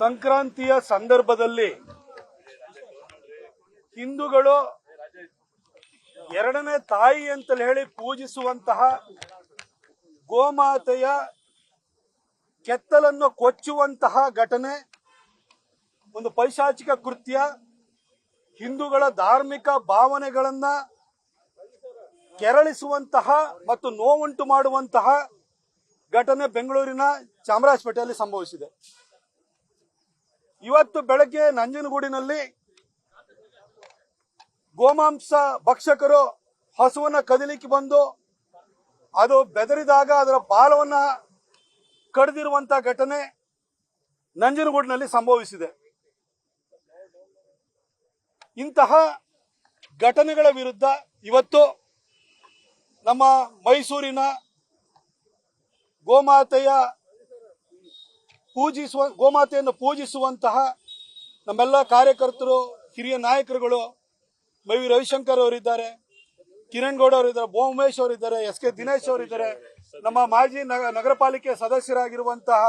ಸಂಕ್ರಾಂತಿಯ ಸಂದರ್ಭದಲ್ಲಿ ಹಿಂದೂಗಳು ಎರಡನೇ ತಾಯಿ ಅಂತಲೇ ಹೇಳಿ ಪೂಜಿಸುವಂತಹ ಗೋಮಾತೆಯ ಕೆತ್ತಲನ್ನು ಕೊಚ್ಚುವಂತಹ ಘಟನೆ, ಒಂದು ಪೈಶಾಚಿಕ ಕೃತ್ಯ, ಹಿಂದೂಗಳ ಧಾರ್ಮಿಕ ಭಾವನೆಗಳನ್ನ ಕೆರಳಿಸುವಂತಹ ಮತ್ತು ನೋವುಂಟು ಮಾಡುವಂತಹ ಘಟನೆ ಬೆಂಗಳೂರಿನ ಚಾಮರಾಜಪೇಟೆಯಲ್ಲಿ ಸಂಭವಿಸಿದೆ. ಇವತ್ತು ಬೆಳಗ್ಗೆ ನಂಜನಗೂಡಿನಲ್ಲಿ ಗೋಮಾಂಸ ಭಕ್ಷಕರು ಹಸುವನ್ನ ಕದಿಲಿಕ್ಕೆ ಬಂದು ಅದು ಬೆದರಿದಾಗ ಅದರ ಬಾಲವನ್ನ ಕಡಿದಿರುವಂತಹ ಘಟನೆ ನಂಜನಗೂಡಿನಲ್ಲಿ ಸಂಭವಿಸಿದೆ. ಇಂತಹ ಘಟನೆಗಳ ವಿರುದ್ಧ ಇವತ್ತು ನಮ್ಮ ಮೈಸೂರಿನ ಗೋಮಾತೆಯ ಪೂಜಿಸುವ ಗೋಮಾತೆಯನ್ನು ಪೂಜಿಸುವಂತಹ ನಮ್ಮೆಲ್ಲ ಕಾರ್ಯಕರ್ತರು, ಹಿರಿಯ ನಾಯಕರುಗಳು ಮೈ ರವಿಶಂಕರ್ ಅವರಿದ್ದಾರೆ, ಕಿರಣ್ ಗೌಡ ಅವರಿದ್ದಾರೆ ಬೋಮೇಶ್ ಅವರಿದ್ದಾರೆ, ಎಸ್ ಕೆ ದಿನೇಶ್ ಅವರಿದ್ದಾರೆ, ನಮ್ಮ ಮಾಜಿ ನಗ- ನಗರ ಪಾಲಿಕೆ ಸದಸ್ಯರಾಗಿರುವಂತಹ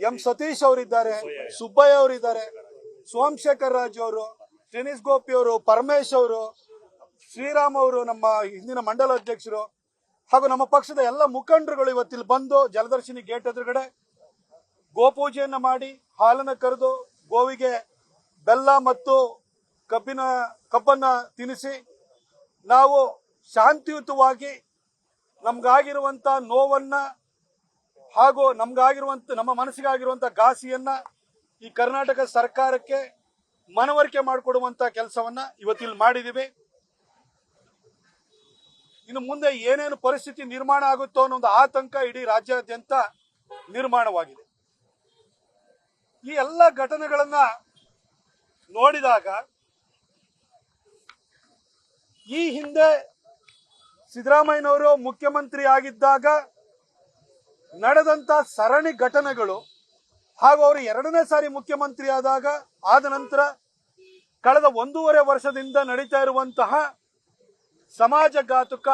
ಎಂ ಸತೀಶ್ ಅವರಿದ್ದಾರೆ, ಸುಬ್ಬಯ್ಯ ಅವರಿದ್ದಾರೆ ಸೋಮಶೇಖರ್ ರಾಜು ಅವರು ಟೆನಿಸ್ ಗೋಪಿ ಅವರು, ಪರಮೇಶ್ ಅವರು, ಶ್ರೀರಾಮ್ ಅವರು, ನಮ್ಮ ಹಿಂದಿನ ಮಂಡಲ ಅಧ್ಯಕ್ಷರು ಹಾಗೂ ನಮ್ಮ ಪಕ್ಷದ ಎಲ್ಲ ಮುಖಂಡರುಗಳು ಇವತ್ತಿಲ್ಲಿ ಬಂದು ಜಲದರ್ಶಿನಿ ಗೇಟ್ ಎದುರುಗಡೆ ಗೋಪೂಜೆಯನ್ನ ಮಾಡಿ ಹಾಲನ್ನು ಕರೆದು ಗೋವಿಗೆ ಬೆಲ್ಲ ಮತ್ತು ಕಬ್ಬಿನ, ಕಬ್ಬನ್ನ ತಿನ್ನಿಸಿ ನಾವು ಶಾಂತಿಯುತವಾಗಿ ನಮ್ಗಾಗಿರುವಂತ ನೋವನ್ನ ಹಾಗೂ ನಮ್ಗಾಗಿರುವಂತ ನಮ್ಮ ಮನಸ್ಸಿಗಾಗಿರುವಂಥ ಘಾಸಿಯನ್ನ ಈ ಕರ್ನಾಟಕ ಸರ್ಕಾರಕ್ಕೆ ಮನವರಿಕೆ ಮಾಡಿಕೊಡುವಂತ ಕೆಲಸವನ್ನ ಇವತ್ತಿಲ್ಲಿ ಮಾಡಿದೀವಿ ಇನ್ನು ಮುಂದೆ ಏನೇನು ಪರಿಸ್ಥಿತಿ ನಿರ್ಮಾಣ ಆಗುತ್ತೋ ಅನ್ನೋ ಒಂದು ಆತಂಕ ಇಡೀ ರಾಜ್ಯಾದ್ಯಂತ ನಿರ್ಮಾಣವಾಗಿದೆ. ಈ ಎಲ್ಲ ಘಟನೆಗಳನ್ನ ನೋಡಿದಾಗ ಈ ಹಿಂದೆ ಸಿದ್ದರಾಮಯ್ಯನವರು ಮುಖ್ಯಮಂತ್ರಿ ಆಗಿದ್ದಾಗ ನಡೆದಂತ ಸರಣಿ ಘಟನೆಗಳು ಹಾಗೂ ಅವರು ಎರಡನೇ ಸಾರಿ ಮುಖ್ಯಮಂತ್ರಿ ಆದಾಗ ಆದ ನಂತರ ಕಳೆದ ಒಂದೂವರೆ ವರ್ಷದಿಂದ ನಡೀತಾ ಇರುವಂತಹ ಸಮಾಜಘಾತುಕ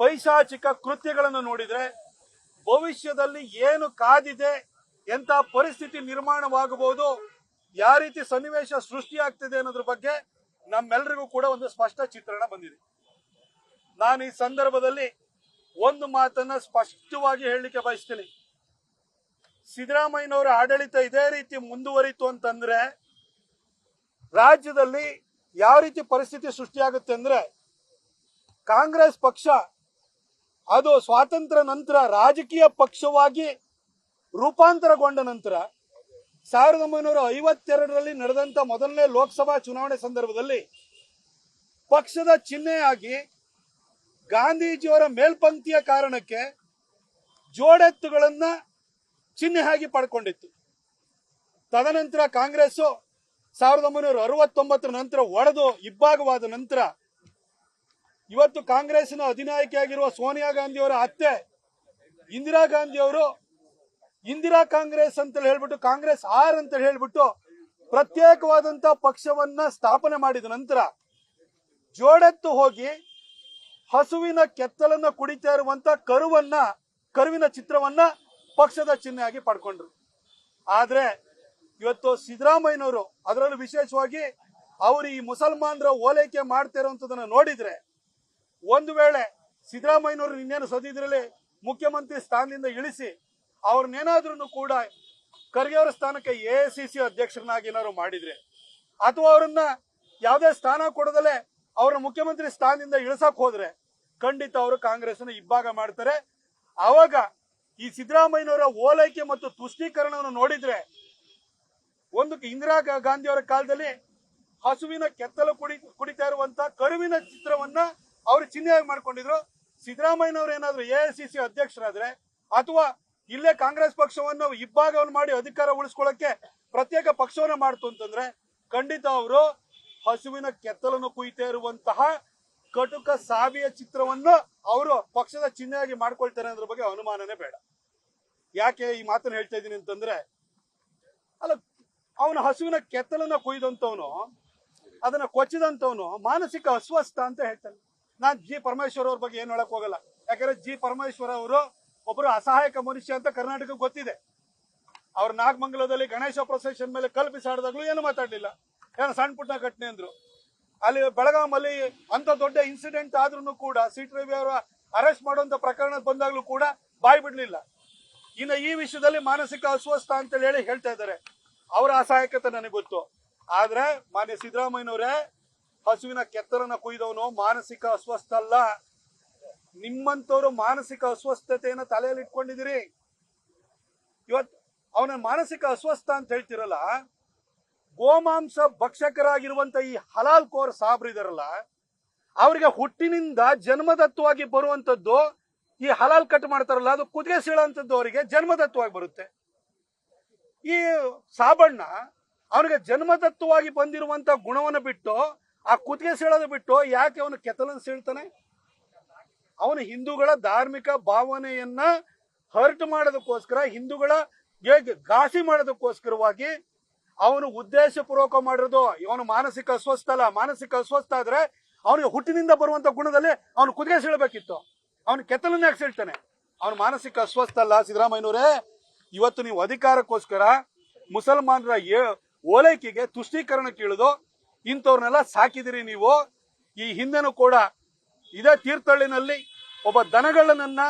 ಪೈಶಾಚಿಕ ಕೃತ್ಯಗಳನ್ನು ನೋಡಿದರೆ ಭವಿಷ್ಯದಲ್ಲಿ ಏನು ಕಾದಿದೆ ಎಂತ ಪರಿಸ್ಥಿತಿ ನಿರ್ಮಾಣವಾಗಬಹುದು, ಯಾವ ರೀತಿ ಸನ್ನಿವೇಶ ಸೃಷ್ಟಿಯಾಗ್ತಿದೆ ಅನ್ನೋದ್ರ ಬಗ್ಗೆ ನಮ್ಮೆಲ್ಲರಿಗೂ ಕೂಡ ಒಂದು ಸ್ಪಷ್ಟ ಚಿತ್ರಣ ಬಂದಿದೆ. ನಾನು ಈ ಸಂದರ್ಭದಲ್ಲಿ ಒಂದು ಮಾತನ್ನ ಸ್ಪಷ್ಟವಾಗಿ ಹೇಳಲಿಕ್ಕೆ ಬಯಸ್ತೀನಿ. ಸಿದ್ದರಾಮಯ್ಯನವರ ಆಡಳಿತ ಇದೇ ರೀತಿ ಮುಂದುವರಿತು ಅಂತಂದ್ರೆ, ರಾಜ್ಯದಲ್ಲಿ ಯಾವ ರೀತಿ ಪರಿಸ್ಥಿತಿ ಸೃಷ್ಟಿಯಾಗುತ್ತೆ ಅಂದ್ರೆ, ಕಾಂಗ್ರೆಸ್ ಪಕ್ಷ ಅದು ಸ್ವಾತಂತ್ರ್ಯ ನಂತರ ರಾಜಕೀಯ ಪಕ್ಷವಾಗಿ ರೂಪಾಂತರಗೊಂಡ ನಂತರ ಸಾವಿರದ ಒಂಬೈನೂರ ಐವತ್ತೆರಡರಲ್ಲಿ ನಡೆದಂತ ಮೊದಲನೇ ಲೋಕಸಭಾ ಚುನಾವಣೆ ಸಂದರ್ಭದಲ್ಲಿ ಪಕ್ಷದ ಚಿಹ್ನೆಯಾಗಿ ಗಾಂಧೀಜಿಯವರ ಮೇಲ್ಪಂಕ್ತಿಯ ಕಾರಣಕ್ಕೆ ಜೋಡೆತ್ತುಗಳನ್ನ ಚಿಹ್ನೆಯಾಗಿ ಪಡ್ಕೊಂಡಿತ್ತು. ತದನಂತರ ಕಾಂಗ್ರೆಸ್ ಸಾವಿರದ ಒಂಬೈನೂರ ಅರವತ್ತೊಂಬತ್ತರ ನಂತರ ಒಡೆದು ಇಬ್ಬಾಗವಾದ ನಂತರ ಇವತ್ತು ಕಾಂಗ್ರೆಸ್ನ ಅಧಿನಾಯಕಿಯಾಗಿರುವ ಸೋನಿಯಾ ಗಾಂಧಿಯವರ ಅತ್ತೆ ಇಂದಿರಾ ಗಾಂಧಿ ಅವರು ಇಂದಿರಾ ಕಾಂಗ್ರೆಸ್ ಅಂತ ಹೇಳ್ಬಿಟ್ಟು ಕಾಂಗ್ರೆಸ್ ಆರ್ ಅಂತ ಹೇಳ್ಬಿಟ್ಟು ಪ್ರತ್ಯೇಕವಾದಂತ ಪಕ್ಷವನ್ನ ಸ್ಥಾಪನೆ ಮಾಡಿದ ನಂತರ ಜೋಡೆತ್ತು ಹೋಗಿ ಹಸುವಿನ ಕೆತ್ತಲನ್ನ ಕುಡಿತಾ ಇರುವಂತ ಕರುವನ್ನ, ಕರುವಿನ ಚಿತ್ರವನ್ನ ಪಕ್ಷದ ಚಿಹ್ನೆಯಾಗಿ ಪಡ್ಕೊಂಡ್ರು. ಆದ್ರೆ ಇವತ್ತು ಸಿದ್ದರಾಮಯ್ಯನವರು ಅದರಲ್ಲೂ ವಿಶೇಷವಾಗಿ ಅವರು ಈ ಮುಸಲ್ಮಾನರ ಓಲೈಕೆ ಮಾಡ್ತಾ ಇರುವಂತದನ್ನ ನೋಡಿದ್ರೆ ಒಂದು ವೇಳೆ ಸಿದ್ದರಾಮಯ್ಯನವರು ಇನ್ನೇನು ಸದ್ಯದ್ರಲ್ಲಿ ಮುಖ್ಯಮಂತ್ರಿ ಸ್ಥಾನದಿಂದ ಇಳಿಸಿ ಅವ್ರನ್ನೇನಾದ್ರೂ ಕೂಡ ಖರ್ಗೆ ಅವರ ಸ್ಥಾನಕ್ಕೆ ಎ ಸಿ ಸಿ ಅಧ್ಯಕ್ಷರನ್ನಾಗಿ ಏನಾದ್ರು ಮಾಡಿದ್ರೆ, ಅಥವಾ ಅವರನ್ನ ಯಾವುದೇ ಸ್ಥಾನ ಕೊಡದಲೆ ಅವ್ರನ್ನ ಮುಖ್ಯಮಂತ್ರಿ ಸ್ಥಾನದಿಂದ ಇಳಿಸಕ್ ಹೋದ್ರೆ ಖಂಡಿತ ಅವರು ಕಾಂಗ್ರೆಸ್ನ ಇಬ್ಬಾಗ ಮಾಡ್ತಾರೆ. ಆವಾಗ ಈ ಸಿದ್ದರಾಮಯ್ಯನವರ ಓಲೈಕೆ ಮತ್ತು ತುಷ್ಟೀಕರಣವನ್ನು ನೋಡಿದ್ರೆ ಒಂದು ಇಂದಿರಾ ಗಾಂಧಿ ಅವರ ಕಾಲದಲ್ಲಿ ಹಸುವಿನ ಕೆತ್ತಲು ಕುಡಿ, ಕುಡಿತಾ ಇರುವಂತ ಕರುವಿನ ಚಿತ್ರವನ್ನ ಅವರು ಚಿಹ್ನೆಯಾಗಿ ಮಾಡ್ಕೊಂಡಿದ್ರು. ಸಿದ್ದರಾಮಯ್ಯನವರು ಏನಾದ್ರು ಎ ಸಿ ಸಿ ಅಧ್ಯಕ್ಷರಾದ್ರೆ, ಅಥವಾ ಇಲ್ಲೇ ಕಾಂಗ್ರೆಸ್ ಪಕ್ಷವನ್ನು ಇಬ್ಬಾಗವನ್ನು ಮಾಡಿ ಅಧಿಕಾರ ಉಳಿಸ್ಕೊಳ್ಳಕ್ಕೆ ಪ್ರತ್ಯೇಕ ಪಕ್ಷವನ್ನ ಮಾಡ್ತು ಅಂತಂದ್ರೆ ಖಂಡಿತ ಅವರು ಹಸುವಿನ ಕೆತ್ತಲನ್ನು ಕುಯ್ತಾ ಇರುವಂತಹ ಕಟುಕ ಸಾವಿಯ ಚಿತ್ರವನ್ನು ಅವರು ಪಕ್ಷದ ಚಿಹ್ನೆಯಾಗಿ ಮಾಡ್ಕೊಳ್ತಾರೆ ಅನ್ನೋದ್ರ ಬಗ್ಗೆ ಅನುಮಾನನೇ ಬೇಡ. ಯಾಕೆ ಈ ಮಾತನ್ನ ಹೇಳ್ತಾ ಇದ್ದೀನಿ ಅಂತಂದ್ರೆ, ಅಲ್ಲ, ಅವನ ಹಸುವಿನ ಕೆತ್ತಲನ್ನ ಕುಯ್ದಂತವನು ಅದನ್ನ ಕೊಚ್ಚಿದಂತವನು ಮಾನಸಿಕ ಅಸ್ವಸ್ಥ ಅಂತ ಹೇಳ್ತಾನೆ. ನಾನ್ ಜಿ ಪರಮೇಶ್ವರ್ ಅವ್ರ ಬಗ್ಗೆ ಏನ್ ಹೇಳಕ್ ಹೋಗಲ್ಲ. ಯಾಕಂದ್ರೆ ಜಿ ಪರಮೇಶ್ವರ್ ಅವರು ಒಬ್ಬರು ಅಸಹಾಯಕ ಮನುಷ್ಯ ಅಂತ ಕರ್ನಾಟಕ ಗೊತ್ತಿದೆ. ಅವ್ರ ನಾಗಮಂಗಲದಲ್ಲಿ ಗಣೇಶ ಪ್ರೊಸೆಷನ್ ಮೇಲೆ ಕಲ್ಪಿಸಾಡಿದಾಗ್ಲೂ ಏನು ಮಾತಾಡಲಿಲ್ಲ. ಏನೋ ಸಣ್ಣ ಪುಟ್ಟ ಘಟನೆ ಅಂದ್ರು. ಅಲ್ಲಿ ಬೆಳಗಾಮಲ್ಲಿ ಅಂತ ದೊಡ್ಡ ಇನ್ಸಿಡೆಂಟ್ ಆದ್ರೂ ಕೂಡ ಸಿಟಿ ರವಿ ಅವರ ಅರೆಸ್ಟ್ ಮಾಡುವಂತ ಪ್ರಕರಣ ಬಂದಾಗ್ಲೂ ಕೂಡ ಬಾಯಿ ಬಿಡ್ಲಿಲ್ಲ. ಇನ್ನು ಈ ವಿಷಯದಲ್ಲಿ ಮಾನಸಿಕ ಅಸ್ವಸ್ಥ ಅಂತ ಹೇಳಿ ಹೇಳ್ತಾ ಇದ್ದಾರೆ. ಅವರ ಅಸಹಾಯಕತೆ ನನಗೆ ಗೊತ್ತು. ಆದ್ರೆ ಮಾನ್ಯ ಸಿದ್ದರಾಮಯ್ಯನವರೇ, ಹಸುವಿನ ಕೆತ್ತರನ್ನ ಕುಯ್ದವನು ಮಾನಸಿಕ ಅಸ್ವಸ್ಥ ಅಲ್ಲ. ನಿಮ್ಮಂತವ್ರು ಮಾನಸಿಕ ಅಸ್ವಸ್ಥತೆಯನ್ನ ತಲೆಯಲ್ಲಿ ಇಟ್ಕೊಂಡಿದ್ದೀರಿ. ಇವತ್ ಅವನ ಮಾನಸಿಕ ಅಸ್ವಸ್ಥ ಅಂತ ಹೇಳ್ತಿರಲ್ಲ, ಗೋಮಾಂಸ ಭಕ್ಷಕರಾಗಿರುವಂತ ಈ ಹಲಾಲ್ ಕೋರ್ ಸಾಬ್ರು ಇದಾರಲ್ಲ, ಅವರಿಗೆ ಹುಟ್ಟಿನಿಂದ ಜನ್ಮದತ್ವವಾಗಿ ಬರುವಂತದ್ದು ಈ ಹಲಾಲ್ ಕಟ್ ಮಾಡ್ತಾರಲ್ಲ, ಅದು ಕುದುಗೆ ಸೀಳಂತದ್ದು ಅವರಿಗೆ ಜನ್ಮದತ್ವವಾಗಿ ಬರುತ್ತೆ. ಈ ಸಾಬಣ್ಣ ಅವನಿಗೆ ಜನ್ಮದತ್ವವಾಗಿ ಬಂದಿರುವಂತ ಗುಣವನ್ನು ಬಿಟ್ಟು, ಆ ಕುತ್ತಿಗೆ ಸೀಳೋದು ಬಿಟ್ಟು ಯಾಕೆ ಅವನು ಕೆತ್ತಲನ್ನು ಸೀಳ್ತಾನೆ? ಅವನು ಹಿಂದೂಗಳ ಧಾರ್ಮಿಕ ಭಾವನೆಯನ್ನ ಹರ್ಟ್ ಮಾಡೋದಕ್ಕೋಸ್ಕರ, ಹಿಂದೂಗಳ ಘಾಸಿ ಮಾಡೋದಕ್ಕೋಸ್ಕರವಾಗಿ ಅವನು ಉದ್ದೇಶ ಪೂರ್ವಕ ಮಾಡಿರೋದು. ಇವನು ಮಾನಸಿಕ ಅಸ್ವಸ್ಥ ಅಲ್ಲ. ಮಾನಸಿಕ ಅಸ್ವಸ್ಥ ಆದ್ರೆ ಅವನಿಗೆ ಹುಟ್ಟಿನಿಂದ ಬರುವಂತ ಗುಣದಲ್ಲಿ ಅವನು ಕುದುರೆ ಸೀಳಬೇಕಿತ್ತು. ಅವನು ಕೆತ್ತಲನ್ನ ಸೀಳ್ತಾನೆ. ಅವನು ಮಾನಸಿಕ ಅಸ್ವಸ್ಥ ಅಲ್ಲ. ಸಿದ್ದರಾಮಯ್ಯನವರೇ, ಇವತ್ತು ನೀವು ಅಧಿಕಾರಕ್ಕೋಸ್ಕರ ಮುಸಲ್ಮಾನರ ಓಲೈಕೆಗೆ ತುಷ್ಟೀಕರಣ ಇಳಿದು ಇಂಥವ್ರನ್ನೆಲ್ಲ ಸಾಕಿದಿರಿ ನೀವು. ಈ ಹಿಂದೆನೂ ಕೂಡ ಇದೇ ತೀರ್ಥಹಳ್ಳಿನಲ್ಲಿ ಒಬ್ಬ ದನಗಳನ್ನ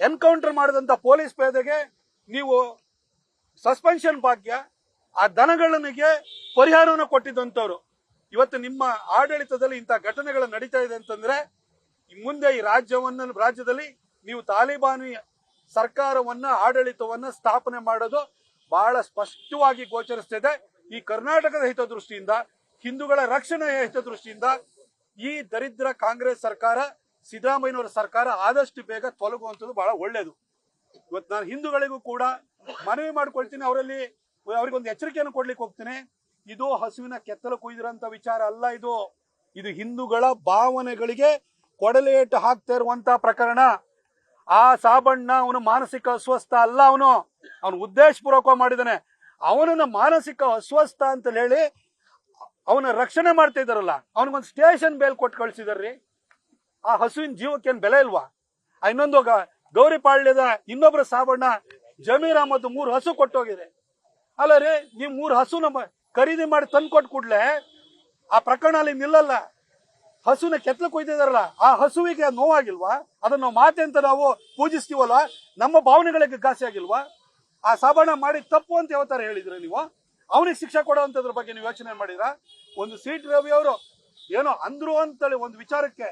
ಎನ್ಕೌಂಟರ್ ಮಾಡಿದಂತ ಪೊಲೀಸ್ ಪೇದೆಗೆ ನೀವು ಸಸ್ಪೆನ್ಷನ್ ಭಾಗ್ಯ, ಆ ದನಗಳನಿಗೆ ಪರಿಹಾರವನ್ನು ಕೊಟ್ಟಿದ್ದಂಥವ್ರು. ಇವತ್ತು ನಿಮ್ಮ ಆಡಳಿತದಲ್ಲಿ ಇಂಥ ಘಟನೆಗಳು ನಡೀತಾ ಇದೆ ಅಂತಂದ್ರೆ ಮುಂದೆ ಈ ರಾಜ್ಯವನ್ನ, ರಾಜ್ಯದಲ್ಲಿ ನೀವು ತಾಲಿಬಾನಿ ಸರ್ಕಾರವನ್ನ, ಆಡಳಿತವನ್ನ ಸ್ಥಾಪನೆ ಮಾಡೋದು ಬಹಳ ಸ್ಪಷ್ಟವಾಗಿ ಗೋಚರಿಸ್ತಿದೆ. ಈ ಕರ್ನಾಟಕದ ಹಿತದೃಷ್ಟಿಯಿಂದ, ಹಿಂದೂಗಳ ರಕ್ಷಣೆಯ ಹಿತದೃಷ್ಟಿಯಿಂದ ಈ ದರಿದ್ರ ಕಾಂಗ್ರೆಸ್ ಸರ್ಕಾರ, ಸಿದ್ದರಾಮಯ್ಯನವರ ಸರ್ಕಾರ ಆದಷ್ಟು ಬೇಗ ತೊಲಗುವಂಥದ್ದು ಬಹಳ ಒಳ್ಳೇದು. ಇವತ್ತು ನಾನು ಹಿಂದೂಗಳಿಗೂ ಕೂಡ ಮನವಿ ಮಾಡ್ಕೊಳ್ತೀನಿ, ಅವರಲ್ಲಿ ಅವರಿಗೊಂದು ಎಚ್ಚರಿಕೆಯನ್ನು ಕೊಡ್ಲಿಕ್ಕೆ ಹೋಗ್ತೀನಿ. ಇದು ಹಸುವಿನ ಕೆತ್ತಲು ಕುಯ್ದಿರೋಂಥ ವಿಚಾರ ಅಲ್ಲ ಇದು. ಇದು ಹಿಂದೂಗಳ ಭಾವನೆಗಳಿಗೆ ಕೊಡಲೇಟು ಹಾಕ್ತಾ ಇರುವಂತ ಪ್ರಕರಣ. ಆ ಸಾಬಣ್ಣ ಅವನು ಮಾನಸಿಕ ಅಸ್ವಸ್ಥ ಅಲ್ಲ ಅವನು. ಅವನು ಉದ್ದೇಶಪೂರ್ವಕ ಮಾಡಿದಾನೆ ಅವನನ್ನ ಮಾನಸಿಕ ಅಸ್ವಸ್ಥ ಅಂತ ಹೇಳಿ ಅವನ ರಕ್ಷಣೆ ಮಾಡ್ತಾ ಇದಾರಲ್ಲ ಅವನಿಗೊಂದು ಸ್ಟೇಷನ್ ಬೇಲ್ ಕೊಟ್ಟು ಕಳ್ಸಿದಾರ್ರಿ. ಆ ಹಸುವಿನ ಜೀವಕ್ಕೆ ಏನ್ ಬೆಲೆ ಇಲ್ವಾ? ಇನ್ನೊಂದು ಗೌರಿಪಾಳ್ಯದ ಇನ್ನೊಬ್ರ ಸಾಬಣ್ಣ ಜಮೀರ್ ಮತ್ತು ಮೂರು ಹಸು ಕೊಟ್ಟೋಗಿದೆ. ಅಲ್ಲ ರೀ ನೀವು ಮೂರು ಹಸು ನಮ್ಮ ಖರೀದಿ ಮಾಡಿ ತಂದು ಕೊಟ್ಟು ಕೂಡ್ಲೆ ಆ ಪ್ರಕರಣ ಅಲ್ಲಿ ನಿಲ್ಲಲ್ಲ. ಹಸುನ ಕೆತ್ತಲು ಕೊಯ್ದಿದಾರಲ್ಲ ಆ ಹಸುವಿಗೆ ನೋವಾಗಿಲ್ವಾ? ಅದನ್ನ ಮಾತೆ ಅಂತ ನಾವು ಪೂಜಿಸ್ತೀವಲ್ವಾ ನಮ್ಮ ಭಾವನೆಗಳಿಗೆ ಘಾಸಿ ಆಗಿಲ್ವಾ ಆ ಸಾಬಣ ಮಾಡಿ ತಪ್ಪು ಅಂತ ಯಾವತ್ತಾರ ಹೇಳಿದ್ರೆ ನೀವು? ಅವನಿಗೆ ಶಿಕ್ಷೆ ಕೊಡುವಂಥದ್ರ ಬಗ್ಗೆ ನೀವು ಯೋಚನೆ ಮಾಡಿದ್ರ? ಒಂದು ಸೀಟ್ ರವಿ ಅವರು ಏನೋ ಅಂದ್ರು ಅಂತೇಳಿ ಒಂದು ವಿಚಾರಕ್ಕೆ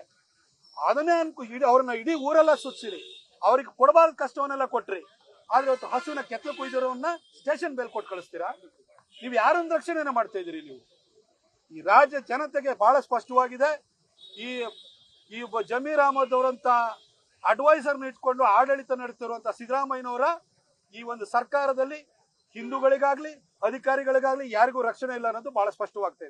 ಅದನ್ನೇ ಅನ್ಕೊ ಇಡೀ ಅವ್ರನ್ನ ಇಡೀ ಊರೆಲ್ಲ ಸುತ್ತಿರಿ ಅವ್ರಿಗೆ ಕೊಡಬಾರ್ದ ಕಷ್ಟವನ್ನೆಲ್ಲ ಕೊಟ್ರಿ. ಆದ್ರೆ ಇವತ್ತು ಹಸುವಿನ ಕೆತ್ತಲು ಕುಯ್ದಿರೋವನ್ನ ಸ್ಟೇಷನ್ ಬೇಲ್ ಕೊಟ್ಟು ಕಳಿಸ್ತೀರಾ? ನೀವು ಯಾರೊಂದು ರಕ್ಷಣೆನ ಮಾಡ್ತಾ ಇದೀರಿ ನೀವು? ಈ ರಾಜ್ಯ ಜನತೆಗೆ ಬಹಳ ಸ್ಪಷ್ಟವಾಗಿದೆ. ಈ ಈ ಜಮೀರ್ ಅಹಮದ್ ಅವರಂತ ಅಡ್ವೈಸರ್ನ ಇಟ್ಕೊಂಡು ಆಡಳಿತ ನಡೆಸಿರುವಂತ ಸಿದ್ದರಾಮಯ್ಯನವರ ಈ ಒಂದು ಸರ್ಕಾರದಲ್ಲಿ ಹಿಂದೂಗಳಿಗಾಗ್ಲಿ ಅಧಿಕಾರಿಗಳಿಗಾಗ್ಲಿ ಯಾರಿಗೂ ರಕ್ಷಣೆ ಇಲ್ಲ ಅನ್ನೋದು ಬಹಳ ಸ್ಪಷ್ಟವಾಗ್ತಾ